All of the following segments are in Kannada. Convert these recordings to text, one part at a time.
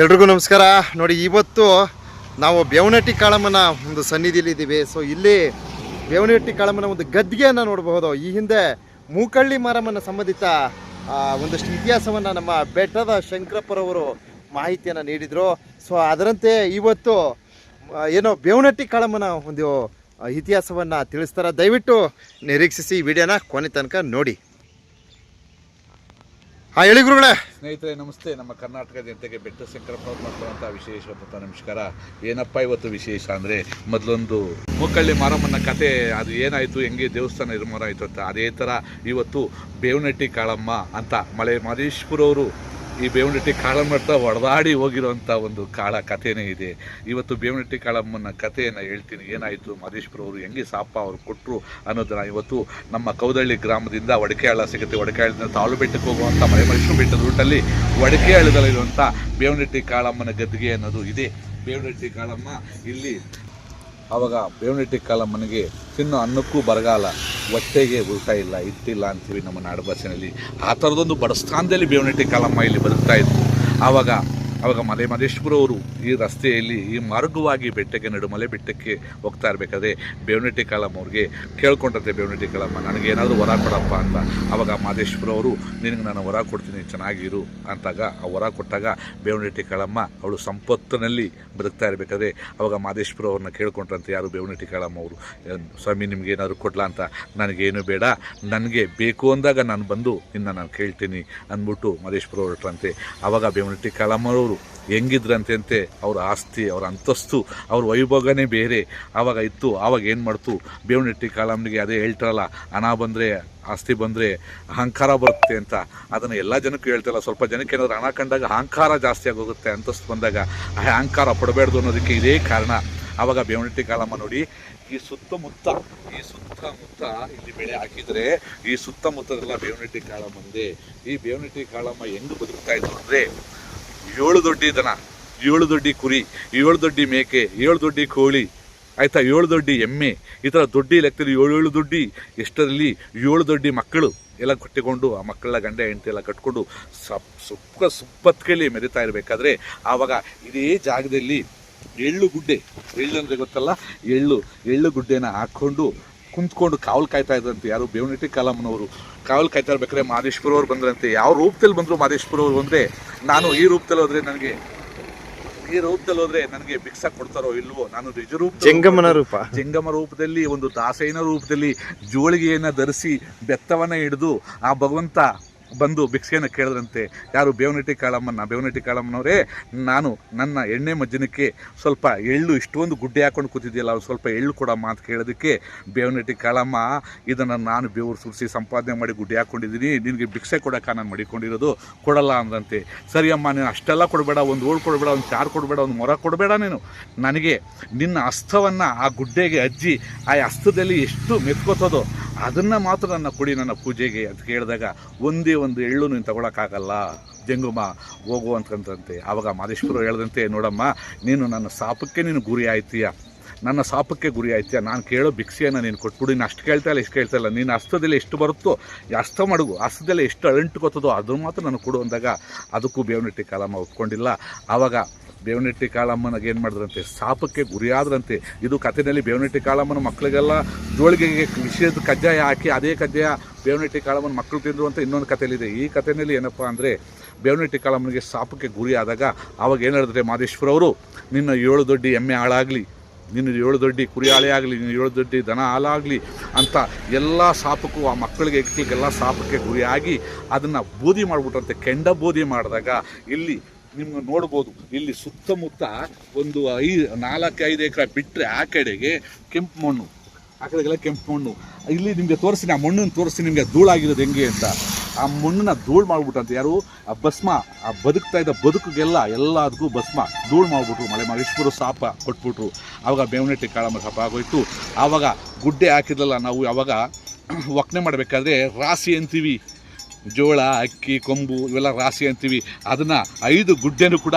ಎಲ್ರಿಗೂ ನಮಸ್ಕಾರ. ನೋಡಿ, ಇವತ್ತು ನಾವು ಬೇವನಟ್ಟಿ ಕಾಳಮ್ಮನ ಒಂದು ಇದ್ದೀವಿ. ಸೊ ಇಲ್ಲಿ ಬೇವನಟ್ಟಿ ಕಾಳಮ್ಮನ ಒಂದು ಗದ್ಗೆಯನ್ನು ನೋಡಬಹುದು. ಈ ಹಿಂದೆ ಮೂಕಳ್ಳಿ ಮಾರಮ್ಮನ ಸಂಬಂಧಿತ ಒಂದಷ್ಟು ಇತಿಹಾಸವನ್ನು ನಮ್ಮ ಬೆಟ್ಟದ ಶಂಕರಪ್ಪರವರು ಮಾಹಿತಿಯನ್ನು ನೀಡಿದರು. ಸೊ ಅದರಂತೆ ಇವತ್ತು ಏನೋ ಬೇವನಟ್ಟಿ ಕಾಳಮ್ಮನ ಒಂದು ಇತಿಹಾಸವನ್ನು ತಿಳಿಸ್ತಾರೆ. ದಯವಿಟ್ಟು ನಿರೀಕ್ಷಿಸಿ ಈ ವಿಡಿಯೋನ ಕೊನೆ ತನಕ ನೋಡಿ. ಹಾಂ ಹೇಳಿ ಗುರುಗಳೇ. ಸ್ನೇಹಿತರೆ, ನಮಸ್ತೆ. ನಮ್ಮ ಕರ್ನಾಟಕ ಜನತೆಗೆ ಬೆಟ್ಟ ಶಂಕರಪ್ಪ ಅವ್ರು ವಿಶೇಷ ವಿಶೇಷವಾದಂಥ ನಮಸ್ಕಾರ. ಏನಪ್ಪ ಇವತ್ತು ವಿಶೇಷ ಅಂದರೆ, ಮೊದಲೊಂದು ಮೂಕಳ್ಳಿ ಮಾರಮ್ಮನ ಕತೆ, ಅದು ಏನಾಯಿತು, ಹೆಂಗೆ ದೇವಸ್ಥಾನ ನಿರ್ಮಾಣ ಆಯಿತು ಅಂತ. ಅದೇ ಥರ ಇವತ್ತು ಬೇವನಟ್ಟಿ ಕಾಳಮ್ಮ ಅಂತ ಮಳೆ ಮಾದೇಶ್ವರ ಅವರು ಈ ಬೇವನಟ್ಟಿ ಕಾಳಮ್ಮ ಹತ್ರ ಹೊಡೆದಾಡಿ ಹೋಗಿರೋಂಥ ಒಂದು ಕಾಳ ಕಥೆನೇ ಇದೆ. ಇವತ್ತು ಬೇವನಟ್ಟಿ ಕಾಳಮ್ಮನ ಕಥೆಯನ್ನು ಹೇಳ್ತೀನಿ. ಏನಾಯಿತು? ಅವರು ಹೆಂಗೆ ಸಾಪ ಅವರು ಕೊಟ್ಟರು ಅನ್ನೋದನ್ನ ಇವತ್ತು ನಮ್ಮ ಕೌದಳ್ಳಿ ಗ್ರಾಮದಿಂದ ಒಡಕೆಹಾಳ ಸಿಗುತ್ತೆ. ಒಡಕೆಹಾಳದಿಂದ ತಾಳು ಬೆಟ್ಟಕ್ಕೆ ಹೋಗುವಂಥ ಮಲೆ ಮೈಸೂರು ಬೆಟ್ಟದ ರೂಟಲ್ಲಿ ಒಡಕೆಹಾಳದಲ್ಲಿರುವಂಥ ಬೇವನಟ್ಟಿ ಕಾಳಮ್ಮನ ಗದ್ದಿಗೆ ಅನ್ನೋದು ಇದೆ. ಬೇವನಟ್ಟಿ ಕಾಳಮ್ಮ, ಇಲ್ಲಿ ಆವಾಗ ಬೇವನಿಟ್ಟಿ ಕಾಲಮ್ಮನಿಗೆ ತಿನ್ನೋ ಅನ್ನಕ್ಕೂ ಬರಗಾಲ. ಹೊಟ್ಟೆಗೆ ಊಟ ಇಲ್ಲ, ಇಟ್ಟಿಲ್ಲ ಅಂತೀವಿ ನಮ್ಮ ನಾಡು ಭಾಷೆಯಲ್ಲಿ ಆ ಥರದೊಂದು ಬಡಸ್ಥಾನದಲ್ಲಿ ಬೇವನಿಟ್ಟಿ ಕಾಲಮ್ಮ ಇಲ್ಲಿ ಬದುಕ್ತಾ ಇತ್ತು ಆವಾಗ ಆವಾಗ ಮಲೆ ಮಹದೇಶ್ವರ ಅವರು ಈ ರಸ್ತೆಯಲ್ಲಿ ಈ ಮಾರ್ಗವಾಗಿ ಬೆಟ್ಟಕ್ಕೆ ನಡುಮಲೆ ಬೆಟ್ಟಕ್ಕೆ ಹೋಗ್ತಾ ಇರಬೇಕಾದ್ರೆ ಬೇವನಟ್ಟಿ ಕಾಲಮ್ಮ ಅವ್ರಿಗೆ ಕೇಳ್ಕೊಂಡಂತೆ ಬೇವನಟ್ಟಿ ಕಾಲಮ್ಮ ನನಗೆ ಏನಾದರೂ ವರ ಕೊಡಪ್ಪ ಅಂತ. ಅವಾಗ ಮಾದೇಶ್ವರ ಅವರು ನಿನಗೆ ನಾನು ವರ ಕೊಡ್ತೀನಿ, ಚೆನ್ನಾಗಿರು. ಅಂತಾಗ ಆ ವರ ಕೊಟ್ಟಾಗ ಬೇವನಟ್ಟಿ ಕಾಳಮ್ಮ ಅವಳು ಸಂಪತ್ತಿನಲ್ಲಿ ಬದುಕ್ತಾ ಇರಬೇಕಾದ್ರೆ ಅವಾಗ ಮಾದೇಶ್ವರ ಅವ್ರನ್ನ ಕೇಳ್ಕೊಂಡ್ರಂತೆ ಯಾರು ಬೇವನಟ್ಟಿ ಕಾಳಮ್ಮ ಅವರು. ಸ್ವಾಮಿ, ನಿಮ್ಗೆ ಏನಾದರೂ ಕೊಡ್ಲಾ ಅಂತ? ನನಗೇನು ಬೇಡ, ನನಗೆ ಬೇಕು ಅಂದಾಗ ನಾನು ಬಂದು ನಿನ್ನ ನಾನು ಕೇಳ್ತೀನಿ ಅಂದ್ಬಿಟ್ಟು ಮಾದೇಶ್ವರ ಹೊರಟ್ರಂತೆ ಆವಾಗ ಬೇವನಟ್ಟಿ ಕಾಳಮ್ಮರವರು ಹೆಂಗಿದ್ರಂತೆ ಅವ್ರ ಆಸ್ತಿ, ಅವ್ರ ಅಂತಸ್ತು, ಅವ್ರ ವೈಭೋಗನೇ ಬೇರೆ. ಆವಾಗ ಇತ್ತು, ಆವಾಗ ಏನು ಮಾಡ್ತು? ಬೇವನಟ್ಟಿ ಕಾಲಮ್ನಿಗೆ ಅದೇ ಹೇಳ್ತಾರಲ್ಲ ಹಣ ಬಂದರೆ ಆಸ್ತಿ ಬಂದರೆ ಅಹಂಕಾರ ಬರುತ್ತೆ ಅಂತ. ಅದನ್ನು ಎಲ್ಲ ಜನಕ್ಕೂ ಹೇಳ್ತಾರಲ್ಲ, ಸ್ವಲ್ಪ ಜನಕ್ಕೆ ಏನಾದರೂ ಹಣ ಕಂಡಾಗ ಅಹಂಕಾರ ಜಾಸ್ತಿ ಆಗೋಗುತ್ತೆ, ಅಂತಸ್ತು ಬಂದಾಗ. ಆ ಅಹಂಕಾರ ಪಡಬೇಡ್ದು ಅನ್ನೋದಕ್ಕೆ ಇದೇ ಕಾರಣ. ಆವಾಗ ಬೇವನಟ್ಟಿ ಕಾಲಮ್ಮ ನೋಡಿ, ಈ ಸುತ್ತಮುತ್ತ ಈ ಸುತ್ತಮುತ್ತ ಇಲ್ಲಿ ಬೆಳೆ ಹಾಕಿದರೆ, ಈ ಸುತ್ತಮುತ್ತದೆಲ್ಲ ಬೇವನಟ್ಟಿ ಕಾಳಮ್ಮಂದೆ. ಈ ಬೇವನಟ್ಟಿ ಕಾಳಮ್ಮ ಹೆಂಗ್ ಬದುಕ್ತಾ ಇದ್ರು ಅಂದ್ರೆ ಏಳು ದೊಡ್ಡಿ ದನ, ಏಳು ದೊಡ್ಡಿ ಕುರಿ, ಏಳು ದೊಡ್ಡಿ ಮೇಕೆ, ಏಳು ದೊಡ್ಡಿ ಕೋಳಿ, ಆಯ್ತಾ? ಏಳು ದೊಡ್ಡಿ ಎಮ್ಮೆ, ಈ ಥರ ದೊಡ್ಡಿ ಲೆಕ್ಕದಲ್ಲಿ ಏಳು ಏಳು ದೊಡ್ಡಿ, ಎಷ್ಟರಲ್ಲಿ ಏಳು ದೊಡ್ಡಿ ಮಕ್ಕಳು ಎಲ್ಲ ಕಟ್ಟಿಕೊಂಡು ಆ ಮಕ್ಕಳ ಗಂಡ ಹೆಂಡತಿ ಎಲ್ಲ ಕಟ್ಕೊಂಡು ಸಪ್ ಸುಪ್ಪ ಸುಪ್ಪತ್ಕಲಿ ಮೆರಿತಾ ಇರಬೇಕಾದ್ರೆ ಆವಾಗ ಇದೇ ಜಾಗದಲ್ಲಿ ಎಳ್ಳು ಗುಡ್ಡೆ, ಎಳ್ಳು ಅಂದರೆ ಗೊತ್ತಲ್ಲ? ಎಳ್ಳು ಎಳ್ಳು ಗುಡ್ಡೆನ ಹಾಕ್ಕೊಂಡು ಕುಂತ್ಕೊಂಡು ಕಾವಲು ಕಾಯ್ತಾ ಇದ್ರಂತೆ ಯಾರು? ಬೇವನಟ್ಟಿ ಕಾಲಮ್ಮನವರು ಕಾವಲು ಕಾಯ್ತಾ ಇರ್ಬೇಕಾದ್ರೆ ಮಾದೇಶ್ವರ ಅವ್ರು ಬಂದ್ರಂತೆ. ಯಾವ ರೂಪದಲ್ಲಿ ಬಂದರು ಮಾದೇಶ್ವರ ಅವರು ಅಂದರೆ ನಾನು ಈ ರೂಪದಲ್ಲಿ ಹೋದರೆ ನನಗೆ ಈ ರೂಪದಲ್ಲಿ ಹೋದ್ರೆ ನನಗೆ ಭಿಕ್ಷ ಕೊಡ್ತಾರೋ ಇಲ್ವೋ? ನಾನು ನಿಜ ರೂಪ ಜಂಗಮನ ರೂಪ. ಜಂಗಮ ರೂಪದಲ್ಲಿ ಒಂದು ದಾಸೈನ ರೂಪದಲ್ಲಿ ಜೋಳಿಗೆಯನ್ನು ಧರಿಸಿ ಬೆತ್ತವನ್ನ ಹಿಡಿದು ಆ ಭಗವಂತ ಬಂದು ಭಿಕ್ಷೆಯನ್ನು ಕೇಳಿದ್ರಂತೆ, ಯಾರು ಬೇವನಟ್ಟಿ ಕಾಳಮ್ಮನ ಬೇವನಟ್ಟಿ ಕಾಳಮ್ಮನವರೇ, ನಾನು ನನ್ನ ಎಣ್ಣೆ ಮಜ್ಜನಕ್ಕೆ ಸ್ವಲ್ಪ ಎಳ್ಳು, ಇಷ್ಟೊಂದು ಗುಡ್ಡೆ ಹಾಕೊಂಡು ಕೂತಿದ್ಯಲ್ಲ ಅವ್ರು ಸ್ವಲ್ಪ ಎಳ್ಳು ಕೊಡಮ್ಮ ಅಂತ ಕೇಳೋದಕ್ಕೆ ಬೇವನಟ್ಟಿ ಕಾಳಮ್ಮ, ಇದನ್ನು ನಾನು ಬೇವರು ಸುರಿಸಿ ಸಂಪಾದನೆ ಮಾಡಿ ಗುಡ್ಡೆ ಹಾಕ್ಕೊಂಡಿದ್ದೀನಿ ನಿನಗೆ ಭಿಕ್ಷೆ ಕೊಡೋಕೆ ನಾನು ಮಡಿಕೊಂಡಿರೋದು ಕೊಡಲ್ಲ ಅಂದಂತೆ. ಸರಿ ಅಮ್ಮ, ನೀನು ಅಷ್ಟೆಲ್ಲ ಕೊಡಬೇಡ, ಒಂದು ಓಳು ಕೊಡಬೇಡ, ಒಂದು ಚಾರು ಕೊಡಬೇಡ, ಒಂದು ಮೊರ ಕೊಡಬೇಡ ನೀನು. ನನಗೆ ನಿನ್ನ ಅಸ್ತವನ್ನು ಆ ಗುಡ್ಡೆಗೆ ಅಜ್ಜಿ, ಆ ಹಸ್ತದಲ್ಲಿ ಎಷ್ಟು ಮೆತ್ಕೋತದೋ ಅದನ್ನು ಮಾತ್ರ ನನ್ನ ಕೊಡಿ, ನನ್ನ ಪೂಜೆಗೆ ಅಂತ ಕೇಳಿದಾಗ ಒಂದೇ ಒಂದು ಎಳ್ಳು ನೀನು ತಗೊಳಕ್ಕಾಗಲ್ಲ. ಜಂಗುಮ, ಹೋಗು ಅಂತಂತಂತೆ ಆವಾಗ ಮಾದೇಶ್ವರು ಹೇಳ್ದಂತೆ, ನೋಡಮ್ಮ, ನೀನು ನನ್ನ ಸಾಪಕ್ಕೆ ನೀನು ಗುರಿ ಆಯ್ತೀಯ. ನನ್ನ ಸಾಪಕ್ಕೆ ಗುರಿ ಆಯ್ತೀಯ. ನಾನು ಕೇಳೋ ಭಿಕ್ಷೆಯನ್ನು ನೀನು ಕೊಟ್ಬಿಡು ನೀನು ಅಷ್ಟು ಕೇಳ್ತಾ ಇಲ್ಲ, ಇಷ್ಟು ಕೇಳ್ತಾ ಇಲ್ಲ. ನೀನು ಹಸ್ತದಲ್ಲಿ ಎಷ್ಟು ಬರುತ್ತೋ ಅಸ್ತ ಮಡುಗು ಹಸ್ತದಲ್ಲಿ ಎಷ್ಟು ಅಳಂಟ್ಕೋತದೋ ಅದನ್ನು ಮಾತ್ರ ನನಗೆ ಕೊಡು ಅಂದಾಗ, ಅದಕ್ಕೂ ಬೇವನಟ್ಟಿ ಕಾಲಮ್ಮ ಒಪ್ಕೊಂಡಿಲ್ಲ. ಆವಾಗ ಬೇವನಟ್ಟಿ ಕಾಳಮ್ಮನಿಗೆ ಏನು ಮಾಡಿದ್ರಂತೆ? ಸಾಪಕ್ಕೆ ಗುರಿಯಾದ್ರಂತೆ ಇದು ಕಥೆಯಲ್ಲಿ ಬೇವನಟ್ಟಿ ಕಾಳಮ್ಮನ ಮಕ್ಕಳಿಗೆಲ್ಲ ಜೋಳಿಗೆಗೆ ವಿಷಯದ ಕಜ್ಜಾಯ ಹಾಕಿ ಅದೇ ಕಜ್ಜಾಯ ಬೇವನಟ್ಟಿ ಕಾಳಮ್ಮನ ಮಕ್ಕಳು ತಿಂದರು ಅಂತ ಇನ್ನೊಂದು ಕಥೆಯಲ್ಲಿದೆ. ಈ ಕಥೆಯಲ್ಲಿ ಏನಪ್ಪ ಅಂದರೆ ಬೇವನಟ್ಟಿ ಕಾಳಮ್ಮನಿಗೆ ಸಾಪಕ್ಕೆ ಗುರಿ ಆದಾಗ ಆವಾಗ ಏನು ಹೇಳಿದ್ರೆ ಮಾದೇಶ್ವರ ಅವರು, ನಿನ್ನ ಏಳು ದೊಡ್ಡಿ ಎಮ್ಮೆ ಹಾಳಾಗಲಿ, ನಿನ್ನ ಏಳು ದೊಡ್ಡಿ ಕುರಿ ಹಾಳೆ ಆಗಲಿ, ನಿನ್ನ ಏಳು ದೊಡ್ಡಿ ದನ ಹಾಲಾಗಲಿ ಅಂತ ಎಲ್ಲ ಸಾಪಕ್ಕೂ ಆ ಮಕ್ಕಳಿಗೆ ಹೆಗ್ಲಿಕ್ಕೆಲ್ಲ ಸಾಪಕ್ಕೆ ಗುರಿಯಾಗಿ ಅದನ್ನು ಬೂದಿ ಮಾಡಿಬಿಟ್ರಂತೆ. ಕೆಂಡ ಬೂದಿ ಮಾಡಿದಾಗ ಇಲ್ಲಿ ನಿಮ್ಗೆ ನೋಡ್ಬೋದು. ಇಲ್ಲಿ ಸುತ್ತಮುತ್ತ ಒಂದು ಐ ನಾಲ್ಕು ಐದು ಎಕರೆ ಬಿಟ್ಟರೆ ಆ ಕಡೆಗೆ ಕೆಂಪು ಮಣ್ಣು. ಆ ಕಡೆಗೆಲ್ಲ ಕೆಂಪು ಮಣ್ಣು. ಇಲ್ಲಿ ನಿಮಗೆ ತೋರಿಸ್ತೀನಿ ಆ ಮಣ್ಣನ್ನು ತೋರಿಸಿ ನಿಮಗೆ ಧೂಳಾಗಿರೋದು ಹೆಂಗೆ ಅಂತ. ಆ ಮಣ್ಣನ್ನ ಧೂಳು ಮಾಡ್ಬಿಟ್ಟಂತೆ. ಯಾರು? ಆ ಭಸ್ಮ, ಆ ಬದುಕ್ತಾ ಇದ್ದ ಬದುಕಿಗೆಲ್ಲ ಎಲ್ಲದಕ್ಕೂ ಭಸ್ಮ ಧೂಳು ಮಾಡ್ಬಿಟ್ರು. ಮಲೆ ಮಹೇಶ್ವರು ಶಾಪ ಕೊಟ್ಬಿಟ್ರು. ಆವಾಗ ಬೇವನಟ್ಟಿ ಕಾಳಮ್ಮ ಶಾಪ ಆಗೋಯ್ತು. ಆವಾಗ ಗುಡ್ಡೆ ಹಾಕಿದ್ರಲ್ಲ ನಾವು ಯಾವಾಗ? ಒಕ್ಕಣೆ ಮಾಡಬೇಕಾದ್ರೆ ರಾಸಿ ಅಂತೀವಿ. ಜೋಳ ಅಕ್ಕಿ ಕೊಂಬು ಇವೆಲ್ಲ ರಾಶಿ ಅಂತೀವಿ. ಅದನ್ನು ಐದು ಗುಡ್ಡೆನೂ ಕೂಡ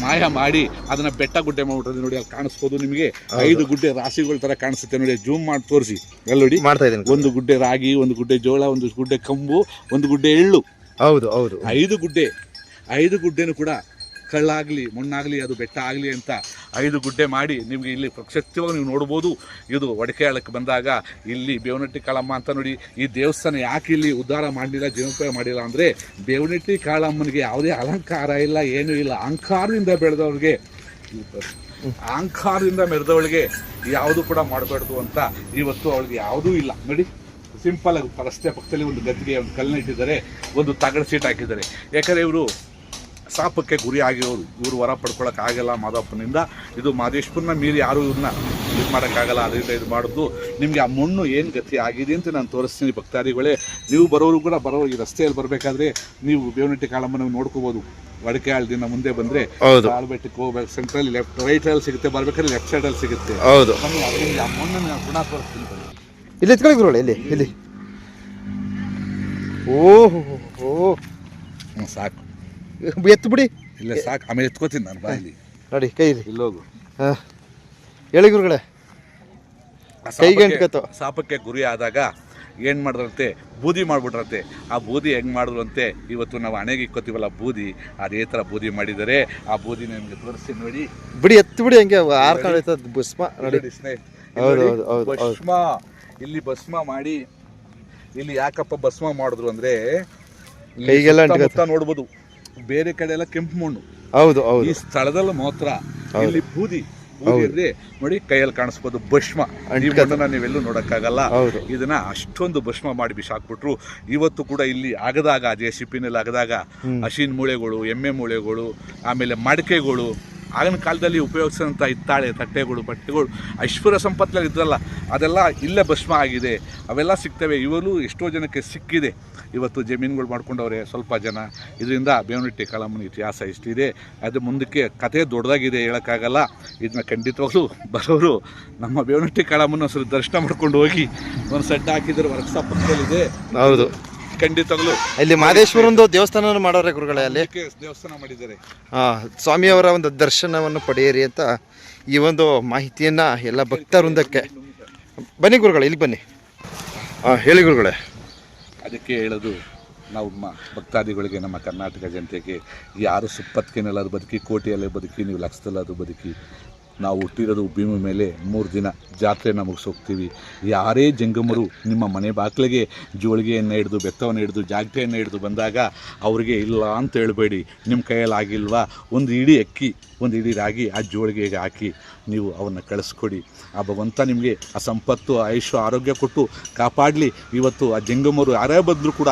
ಮಾಯ ಮಾಡಿ ಅದನ್ನು ಬೆಟ್ಟ ಗುಡ್ಡೆ ಮಾಡಿಬಿಟ್ರೆ ನೋಡಿ ಅಲ್ಲಿ ಕಾಣಿಸ್ಬೋದು ನಿಮಗೆ. ಐದು ಗುಡ್ಡೆ ರಾಶಿಗಳ ಥರ ಕಾಣಿಸುತ್ತೆ ನೋಡಿ ಜೂಮ್ ಮಾಡಿ ತೋರಿಸಿ. ಅಲ್ಲಿ ನೋಡಿ? ಮಾಡ್ತಾ ಇದ್ದೀನಿ. ಒಂದು ಗುಡ್ಡೆ ರಾಗಿ ಒಂದು ಗುಡ್ಡೆ ಜೋಳ ಒಂದು ಗುಡ್ಡೆ ಕಂಬು ಒಂದು ಗುಡ್ಡೆ ಎಳ್ಳು. ಹೌದು ಹೌದು. ಐದು ಗುಡ್ಡೆ ಐದು ಗುಡ್ಡೆನೂ ಕೂಡ ಕಳ್ಳಾಗಲಿ, ಮಣ್ಣಾಗಲಿ, ಅದು ಬೆಟ್ಟ ಆಗಲಿ ಅಂತ ಐದು ಗುಡ್ಡೆ ಮಾಡಿ ನಿಮಗೆ ಇಲ್ಲಿ ಪ್ರಕ್ಷತ್ಯವಾಗಿ ನೀವು ನೋಡ್ಬೋದು. ಇದು ಒಡಕೆಯಾಳಕ್ಕೆ ಬಂದಾಗ ಇಲ್ಲಿ ಬೇವನಟ್ಟಿ ಕಾಳಮ್ಮ ಅಂತ ನೋಡಿ, ಈ ದೇವಸ್ಥಾನ ಯಾಕೆ ಇಲ್ಲಿ ಉದ್ಧಾರ ಮಾಡಲಿಲ್ಲ, ಜೀವನೋಪಾಯ ಮಾಡಿಲ್ಲ ಅಂದರೆ ಬೇವನಟ್ಟಿ ಕಾಳಮ್ಮನಿಗೆ ಯಾವುದೇ ಅಲಂಕಾರ ಇಲ್ಲ, ಏನೂ ಇಲ್ಲ. ಅಹಂಕಾರದಿಂದ ಬೆಳೆದವ್ರಿಗೆ, ಅಹಂಕಾರದಿಂದ ಮೆರೆದವಳಿಗೆ ಯಾವುದು ಕೂಡ ಮಾಡಬಾರ್ದು ಅಂತ ಇವತ್ತು ಅವಳಿಗೆ ಯಾವುದೂ ಇಲ್ಲ. ನೋಡಿ, ಸಿಂಪಲ್ ಆಗಿ ರಸ್ತೆ ಪಕ್ಕದಲ್ಲಿ ಒಂದು ಗದ್ದಿಗೆ ಒಂದು ಕಲ್ಲನ್ನ ಇಟ್ಟಿದ್ದಾರೆ, ಒಂದು ತಗಡು ಸೀಟ್ ಹಾಕಿದ್ದಾರೆ. ಯಾಕಂದರೆ ಇವರು ಶಾಪಕ್ಕೆ ಗುರಿ ಆಗಿರೋರು ಇವರು ವರ ಪಡ್ಕೊಳ್ಳೋಕ್ಕಾಗಲ್ಲ ಆಗಲ್ಲ ಮಾದಪ್ಪನಿಂದ. ಇದು ಮಾದೇಶ್ವರನ ಮೀರಿ ಯಾರು ಇವ್ರನ್ನ ಇದು ಮಾಡೋಕ್ಕಾಗಲ್ಲ ಅದರಿಂದ ಇದು ಮಾಡೋದು. ನಿಮಗೆ ಆ ಮಣ್ಣು ಏನು ಗತಿ ಆಗಿದೆ ಅಂತ ನಾನು ತೋರಿಸ್ತೀನಿ ಭಕ್ತಾದಿಗಳೇ. ನೀವು ಬರೋರು ಕೂಡ ಬರೋ ಈ ರಸ್ತೆಯಲ್ಲಿ ಬರಬೇಕಾದ್ರೆ ನೀವು ಬೇವನಟ್ಟಿ ಕಾಳಮ್ಮನ ನೋಡ್ಕೋಬೋದು. ವಡಕೆ ದಿನ ಮುಂದೆ ಬಂದರೆ ಆಳ್ಬೆಟ್ಟಕ್ಕೆ ಬೆಟ್ಟಕ್ಕೆ ಹೋಗ್ಬೇಕು ಸೆಂಟ್ರಲ್ಲಿ ಲೆಫ್ಟ್ ರೈಟಲ್ಲಿ ಸಿಗುತ್ತೆ ಬರ್ಬೇಕಾದ್ರೆ ಲೆಫ್ಟ್ ಸೈಡಲ್ಲಿ ಸಿಗುತ್ತೆ. ಹೌದು. ಆ ಮಣ್ಣನ್ನು ನಾನು ಗುಣ ತೋರಿಸ್ತೀನಿ ಇಲ್ಲಿ ಇಲ್ಲಿ ಇಲ್ಲಿ. ಓಹೋ ಓ ಸಾಕು. ಎತ್ತು ಬಿಡಿ. ಇಲ್ಲ ಸಾಕು. ಆಮೇಲೆ ಎತ್ಕೋತೀನಿ ನಾನು ಬಾಯಿ ನೋಡಿ ಕೈ ಇಲ್ಲೋಗು ಹಾಂ. ಹೇಳಿ ಗುರುಗಳೇ. ಆ ಕೈಗೆ ಸಾಪಕ್ಕೆ- ಗುರಿ ಆದಾಗ ಏನು ಮಾಡಿದ್ರಂತೆ? ಬೂದಿ ಮಾಡಿಬಿಟ್ರಂತೆ. ಆ ಬೂದಿ ಹೆಂಗೆ ಮಾಡಿದ್ರಂತೆ ಇವತ್ತು ನಾವು ಹಣೆಗೆ ಇಕ್ಕೋತೀವಲ್ಲ ಬೂದಿ. ಅದೇ ಥರ ಬೂದಿ ಮಾಡಿದರೆ ಆ ಬೂದಿ ನಿಮಗೆ ತೋರಿಸಿ ನೋಡಿ. ಬಿಡಿ ಎತ್ತು ಬಿಡಿ ಹಂಗೆ. ಆರ್ಕೊಂಡು ಭಸ್ಮ. ನೋಡಿ ಹೌದು, ಹೌದು. ಭಸ್ಮ. ಇಲ್ಲಿ ಭಸ್ಮ ಮಾಡಿ ಇಲ್ಲಿ ಯಾಕಪ್ಪ ಭಸ್ಮ ಮಾಡಿದ್ರು ಅಂದ್ರೆ ಈಗೆಲ್ಲ ಕೈಗೆಲ್ಲ ನೋಡ್ಬೋದು. ಬೇರೆ ಕಡೆ ಎಲ್ಲ ಕೆಂಪು ಮಣ್ಣು ಹೌದು ಹೌದು ಈ ಸ್ಥಳದಲ್ಲಿ ಮಾತ್ರ. ಇಲ್ಲಿ ಬೂದಿ ಬೂದಿ ಹೌದು. ನೋಡಿ ಕೈಯಲ್ಲಿ ಕಾಣಿಸ್ಬೋದು ಭಸ್ಮ ಈ. ಮಣ್ಣನ್ನ ನೀವೆಲ್ಲೂ ನೋಡಕ್ಕಾಗಲ್ಲ ಇದನ್ನ ಅಷ್ಟೊಂದು ಭಸ್ಮ ಮಾಡಿ ಬಿಸಾಕ್ಬಿಟ್ರು ಇವತ್ತು ಕೂಡ ಇಲ್ಲಿ ಆಗದಾಗ ಜೆ ಶಿಪ್ಪಿನಲ್ಲಿ ಪಿನಲ್ಲಿ ಆಗದಾಗ. ಹಸಿನ ಮೂಳೆಗಳು ಎಮ್ಮೆ ಮೂಳೆಗಳು ಆಮೇಲೆ ಮಡಕೆಗಳು ಆಗಿನ ಕಾಲದಲ್ಲಿ ಉಪಯೋಗಿಸಿದಂಥ ಇತ್ತಾಳೆ ತಟ್ಟೆಗಳು, ಬಟ್ಟೆಗಳು, ಐಶ್ವರ್ಯ ಸಂಪತ್ತಲ್ಲಿ ಇದ್ರಲ್ಲ, ಅದೆಲ್ಲ ಇಲ್ಲೇ ಭಸ್ಮ ಆಗಿದೆ. ಅವೆಲ್ಲ ಸಿಗ್ತವೆ. ಇವಳು ಎಷ್ಟೋ ಜನಕ್ಕೆ ಸಿಕ್ಕಿದೆ. ಇವತ್ತು ಜಮೀನುಗಳು ಮಾಡ್ಕೊಂಡವ್ರೆ ಸ್ವಲ್ಪ ಜನ. ಇದರಿಂದ ಬೇವನಟ್ಟಿ ಕಾಲಮ್ಮನ ಇತಿಹಾಸ ಇಷ್ಟಿದೆ ಅದು ಮುಂದಕ್ಕೆ ಕತೆ ದೊಡ್ಡದಾಗಿದೆ ಹೇಳೋಕ್ಕಾಗಲ್ಲ. ಇದನ್ನ ಖಂಡಿತವಾಗ್ಲೂ ಬರೋರು ನಮ್ಮ ಬೇವನಟ್ಟಿ ಒಂದ್ಸರಿ ದರ್ಶನ ಮಾಡ್ಕೊಂಡು ಹೋಗಿ, ಒಂದು ಸೆಡ್ ಹಾಕಿದ್ರೆ ವರ್ಕ್ಸಾಪ್ ಪಕ್ಕದಲ್ಲಿದೆ. ಹೌದು. ಖಂಡಿತವಾಗ್ಲೂ. ಇಲ್ಲಿ ಮಹದೇಶ್ವರಂದು ದೇವಸ್ಥಾನ ಮಾಡೋರೆ ಗುರುಗಳೇ ಅಲ್ಲಿ. ಅದಕ್ಕೆ ದೇವಸ್ಥಾನ ಮಾಡಿದ್ದಾರೆ. ಹಾಂ ಸ್ವಾಮಿಯವರ ಒಂದು ದರ್ಶನವನ್ನು ಪಡೆಯಿರಿ ಅಂತ ಈ ಒಂದು ಮಾಹಿತಿಯನ್ನ ಎಲ್ಲ ಭಕ್ತವೃಂದಕ್ಕೆ. ಬನ್ನಿ ಗುರುಗಳೇ ಇಲ್ಲಿ ಬನ್ನಿ. ಹಾಂ ಹೇಳಿ ಗುರುಗಳೇ. ಅದಕ್ಕೆ ಹೇಳೋದು ನಾವು ಮ ಭಕ್ತಾದಿಗಳಿಗೆ ನಮ್ಮ ಕರ್ನಾಟಕ ಜನತೆಗೆ ಯಾರು ಸುಪ್ಪತ್ತಿಗೆನೆಲ್ಲದು ಬದುಕಿ ಕೋಟಿಯಲ್ಲೇ ಬದುಕಿ ನೀವು ಲಕ್ಷದಲ್ಲಾದ್ರೂ ಬದುಕಿ ನಾವು ಹುಟ್ಟಿರೋದು ಭೂಮಿ ಮೇಲೆ ಮೂರು ದಿನ ಜಾತ್ರೆನ ಮುಗಿಸೋಗ್ತೀವಿ. ಯಾರೇ ಜಂಗಮರು ನಿಮ್ಮ ಮನೆ ಬಾಗಿಲಿಗೆ ಜೋಳಿಗೆಯನ್ನು ಹಿಡಿದು, ಬೆತ್ತವನ್ನು ಹಿಡಿದು ಜಾಗಟೆಯನ್ನು ಹಿಡಿದು ಬಂದಾಗ ಅವರಿಗೆ ಇಲ್ಲ ಅಂತ ಹೇಳಬೇಡಿ. ನಿಮ್ಮ ಕೈಯಲ್ಲಿ ಆಗಿಲ್ವಾ? ಒಂದು ಇಡೀ ಅಕ್ಕಿ, ಒಂದು ಇಡೀ ರಾಗಿ ಆ ಜೋಳಿಗೆಗೆ ಹಾಕಿ ನೀವು ಅವನ್ನ ಕಳಿಸ್ಕೊಡಿ. ಆ ಭಗವಂತ ನಿಮಗೆ ಆ ಸಂಪತ್ತು ಆಯುಷ್ಯ, ಆರೋಗ್ಯ ಕೊಟ್ಟು ಕಾಪಾಡಲಿ. ಇವತ್ತು ಆ ಜಂಗಮರು ಯಾರೇ ಬಂದರೂ ಕೂಡ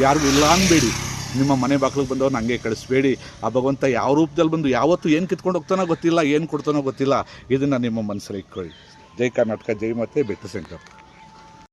ಯಾರಿಗೂ ಇಲ್ಲ ಅನ್ಬೇಡಿ. ನಿಮ್ಮ ಮನೆ ಬಾಗಿಲಿಗೆ ಬಂದವ್ರನ್ನ ಹಂಗೆ ಕಳಿಸ್ಬೇಡಿ. ಆ ಭಗವಂತ ಯಾವ ರೂಪದಲ್ಲಿ ಬಂದು ಯಾವತ್ತು ಏನು ಕಿತ್ಕೊಂಡು ಹೋಗ್ತಾನೋ ಗೊತ್ತಿಲ್ಲ, ಏನು ಕೊಡ್ತಾನೋ ಗೊತ್ತಿಲ್ಲ. ಇದನ್ನು ನಿಮ್ಮ ಮನಸ್ಸಲ್ಲಿ ಇಟ್ಕೊಳ್ಳಿ. ಜೈ ಕರ್ನಾಟಕ, ಜೈ ಮತ್ತೆ ಬೆಟ್ಟ